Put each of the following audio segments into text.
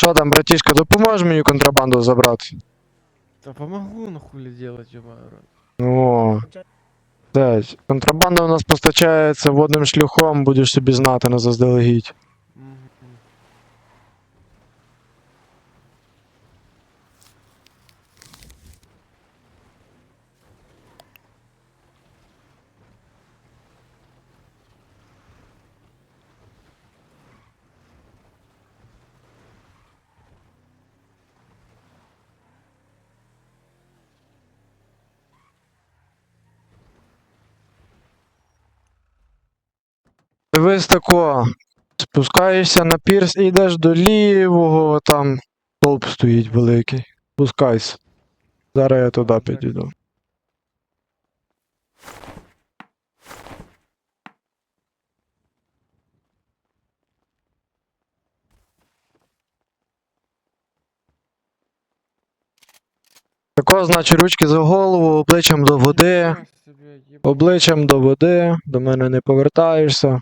Що там, братішка, допоможеш мені контрабанду забрати? Да помогу, ну хули делать, рот. О. Десь. Контрабанда у нас постачається водним шляхом, будеш собі знати на заздалегідь. Дивись тако. Спускаєшся на пірс і йдеш до лівого, там стовп стоїть великий. Спускайся. Зараз я туди підійду. Тако, значить, ручки за голову, обличчям до води. Обличчям до води, до мене не повертаєшся.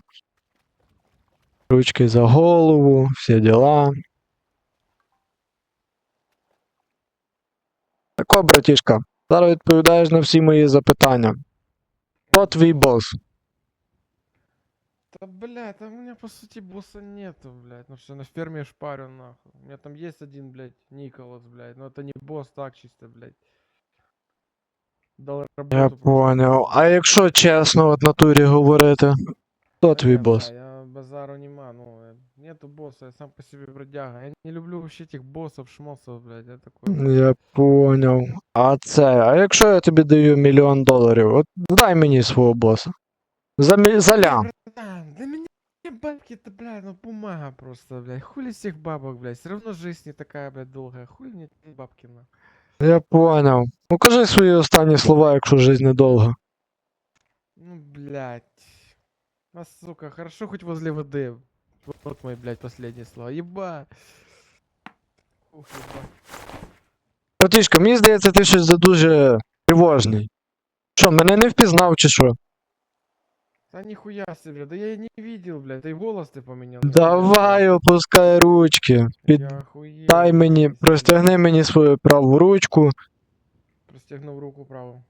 Ручки за голову, всі діла. Тако, братішка, зараз відповідаєш на всі мої запитання. Хто твій бос? Да, блядь, там у меня по сути босса нету, блядь. Ну что, на ферме шпарю, нахуй. У меня там есть один, блядь, Николас, блядь. Но это не босс, так чисто, блядь. Дал работу Я просто. поняв. А якщо чесно, от натурі говорити, хто Да твій не, бос? бля, Я базару нема, ну, э, нету босса, я сам по себе бродяга. Я не люблю вообще этих боссов, шмосов, блядь, я такой. Я поняв. А це, а якщо я тобі даю мільйон доларів, от дай мені свого боса. За, мі- за лям. Братан, для меня бабки это, блядь, ну бумага просто, блядь. Хули всех бабок, блядь. Все равно жизнь не такая, блядь, долгая. Хули мне эти бабки, на. Я поняв. Ну кажи свої останні слова, якщо жизнь недовга. Ну, блядь. А, сука, хорошо хоть возле воды. Вот мои, блядь, последние слова. Еба. Ух, еба. Братішка, мені здається, ти щось дуже тривожний. Що, мене не впізнав чи що? Да нихуя себе, да я и не видел, блядь. Да и голос ты поменял. Давай, опускай ручки. Під... Я охуел. Дай мені, простягни мені свою праву ручку. Простягнув руку праву.